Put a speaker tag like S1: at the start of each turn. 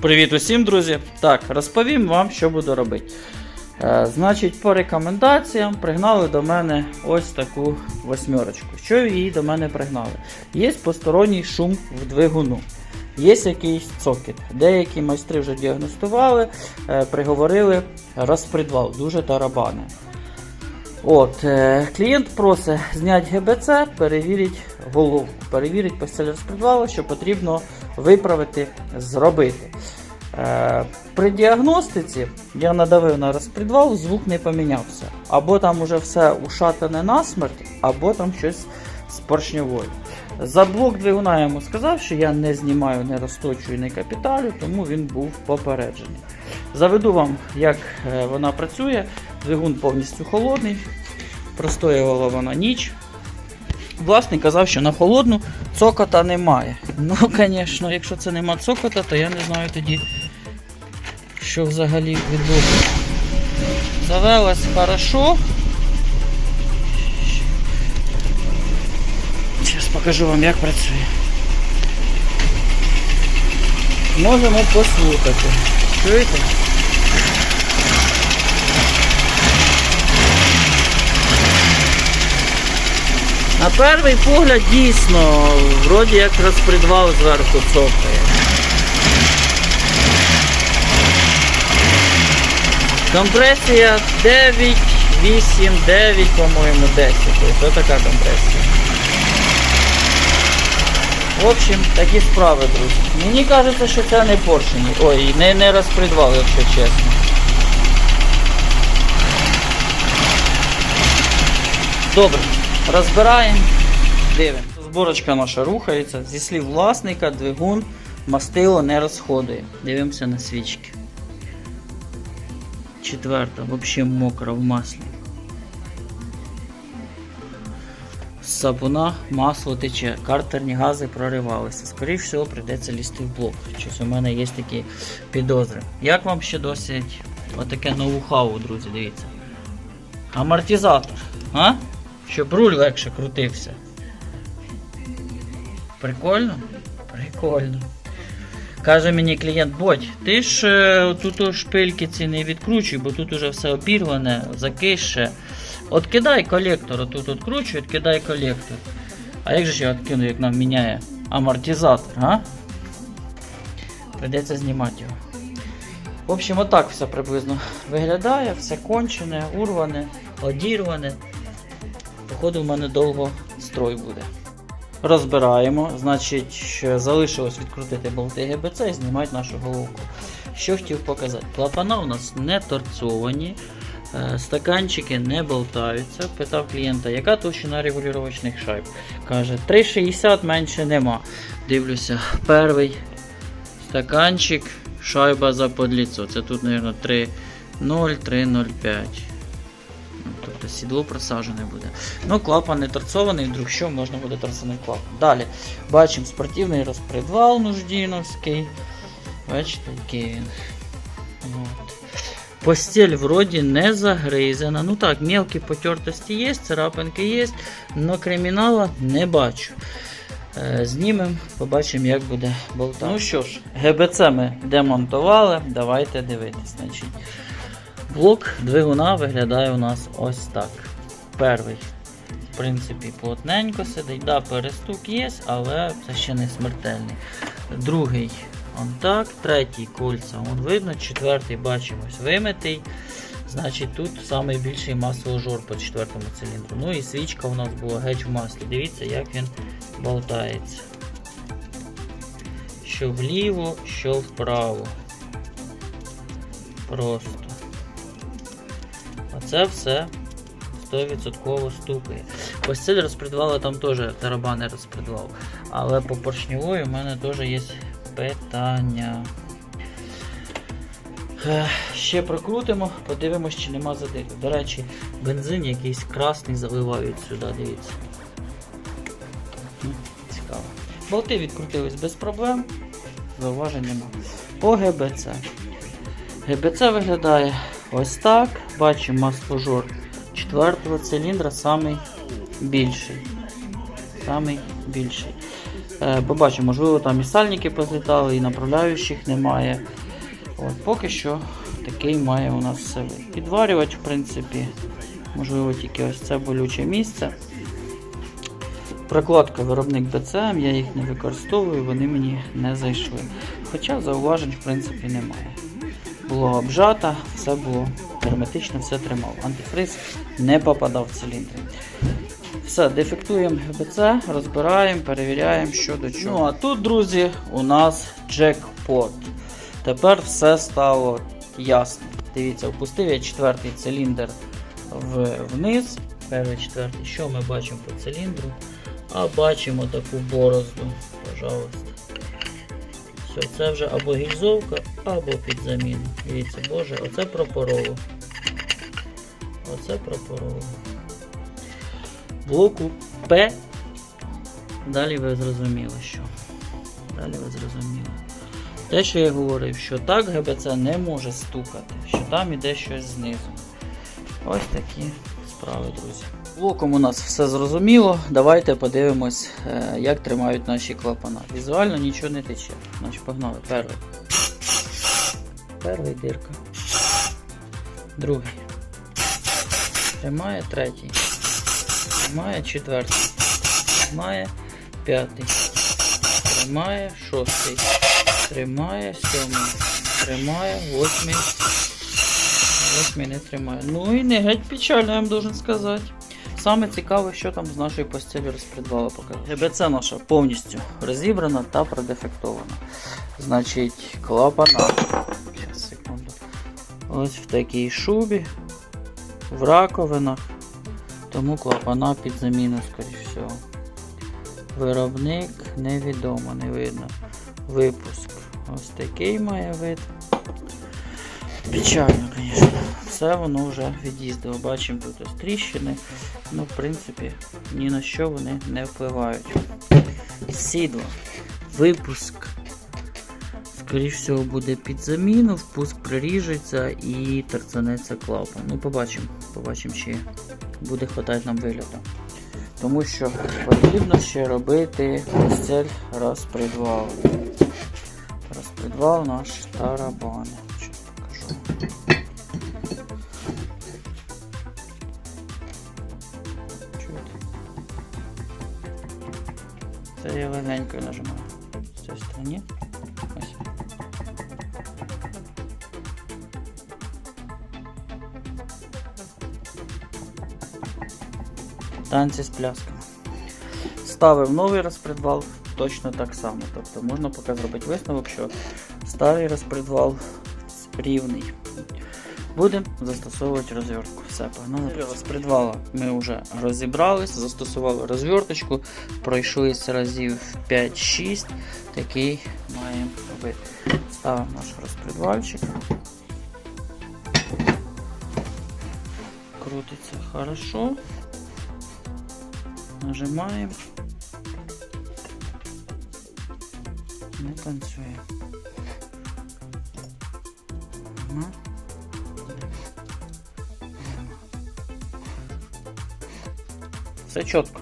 S1: Привіт усім, друзі! Так, розповім вам, що буду робити. Е, значить, по рекомендаціям пригнали до мене ось таку восьмерочку. Що її до мене пригнали? Є посторонній шум в двигуну. Є якийсь цокіт. Деякі майстри вже діагностували, е, приговорили розпредвал, дуже тарабани. От, е, клієнт просить зняти ГБЦ, перевірити головку, перевірити постіль розпредвалу, що потрібно виправити, зробити. Е, при діагностиці я надавив на розпредвал, звук не помінявся. Або там уже все ушатане насмерть, або там щось з поршньовою. За блок двигуна йому сказав, що я не знімаю, не розточую, не капіталю, тому він був попереджений. Заведу вам, як е, вона працює. Двигун повністю холодний. Простоювала вона ніч. Власник казав, що на холодну цокота немає. Ну, звісно, якщо це нема цокота, то я не знаю тоді, що взагалі відбулося. Завелась хорошо. Зараз покажу вам, як працює. Можемо послухати. Чуєте? На перший погляд дійсно, вроді як розпредвал зверху цокає. Компресія 9, 8, 9, по-моєму, 10. Тобто така компресія. В общем, такі справи, друзі. Мені кажеться, що це не поршень. Ой, не, не розпредвал, якщо чесно. Добре, розбираємо, дивимося. Зборочка наша рухається. Зі слів власника, двигун мастило не розходує. Дивимося на свічки. Четверта, взагалі мокра в маслі. Сапуна масло тече, картерні гази проривалися. Скоріше всього, прийдеться лізти в блок. Щось у мене є такі підозри. Як вам ще досить отаке ноу-хау, друзі, дивіться. Амортизатор, а? Щоб руль легше крутився. Прикольно? Прикольно. Каже мені клієнт, бодь, ти ж е, тут шпильки ці не відкручуй, бо тут уже все обірване, закише. От кидай колектор, отут відкручуй, відкидай колектор. А як же ж я відкину, як нам міняє амортизатор, а? Придеться знімати його. В общем, отак все приблизно виглядає, все кончене, урване, одірване. Походу, в мене довго строй буде. Розбираємо, значить, залишилось відкрутити болти ГБЦ і знімати нашу головку. Що хотів показати? Клапана у нас не торцовані, е, стаканчики не болтаються. Питав клієнта, яка товщина регулювачних шайб. Каже, 3,60 менше нема. Дивлюся, перший стаканчик, шайба за подліцо. Це тут, мабуть, 3,0, 3,05. Сідло просаджене буде. Ну, клапан не торцований, вдруг що можна буде торцаний клапан. Далі бачимо спортивний розпредвал нуждіновський. Бачите, який він. От. Постіль вроді не загризена. Ну так, мелкі потертості є, царапинки є, але кримінала не бачу. Е, Знімемо, побачимо, як буде болтати. Ну що ж, ГБЦ ми демонтували. Давайте дивитись. Значить, Блок двигуна виглядає у нас ось так. Перший, в принципі, плотненько сидить. Да, перестук є, але це ще не смертельний. Другий он так, третій кольця он видно, четвертий бачимо вимитий. Значить, тут найбільший масложор по четвертому циліндру. Ну і свічка у нас була геть в маслі. Дивіться, як він болтається. Що вліво, що вправо. Просто. Оце все 100% стукає. Ось це розпредвала там теж тарабани розпредвал. Але по поршньової у мене теж є питання. Ще прокрутимо, подивимось, чи нема задиру. До речі, бензин якийсь красний заливають сюди, дивіться. Цікаво. Болти відкрутились без проблем. Зауважень нема. По ГБЦ. ГБЦ виглядає ось так. Бачимо масложор четвертого циліндра, самий більший. Самий більший. Е, Побачимо, можливо, там і сальники позлітали, і направляючих немає. От, поки що такий має у нас все вид. Підварювати, в принципі, можливо, тільки ось це болюче місце. Прокладка виробник BCM, я їх не використовую, вони мені не зайшли. Хоча зауважень, в принципі, немає. Було обжато, все було герметично, все тримав. Антифриз не попадав в циліндри. Все, дефектуємо ГБЦ, розбираємо, перевіряємо, що до чого. Ну а тут, друзі, у нас джекпот. Тепер все стало ясно. Дивіться, впустив я четвертий циліндр вниз. Перший четвертий. Що ми бачимо по циліндру? А бачимо таку борозду. Пожалуйста. Все, це вже або гільзовка, або під заміну. Дивіться, боже, оце пропорово. Оце пропорово. Блоку П. Далі ви зрозуміли, що. Далі ви зрозуміли. Те, що я говорив, що так ГБЦ не може стукати, що там іде щось знизу. Ось такі справи, друзі. Блоком у нас все зрозуміло. Давайте подивимось, е, як тримають наші клапана. Візуально нічого не тече. Значить, погнали. Перший. Перший дирка. Другий. Тримає третій. Тримає четвертий. Тримає п'ятий. Тримає шостий. Тримає сьомий. Тримає восьмий. Восьмий не тримає. Ну і не геть печально, я вам должен сказати. Саме цікаве, що там з нашої постелі розпредвала показує. ГБЦ наша повністю розібрана та продефектована. Значить, клапана. Зараз, секунду. Ось в такій шубі, в раковинах. Тому клапана під заміну, скоріш всього. Виробник невідомо, не видно. Випуск. Ось такий має вид. Печально, звісно. Все воно вже від'їздило. Бачимо тут ось тріщини. Ну, в принципі, ні на що вони не впливають. Сідло. Випуск. Скоріше всього буде під заміну, впуск приріжеться і торцанеться клапан. Ну, побачимо, побачимо, чи буде хватати нам вигляду. Тому що потрібно ще робити постель розпредвал. Розпредвал наш тарабани. Щас покажу. Чуєте? Це я легенько нажимаю. З цієї сторони. Ось. Танці з плясками. Ставив новий розпредвал точно так само. Тобто можна поки зробити висновок, що старий розпредвал рівний. Будемо застосовувати розвертку. Все, погнали. Розпредвала ми вже розібрались, застосували розверточку, пройшлись разів 5-6. Такий маємо вид. Ставимо наш розпредвальчик. Крутиться хорошо. Нажимаємо. Не танцює. Ага. Все чітко.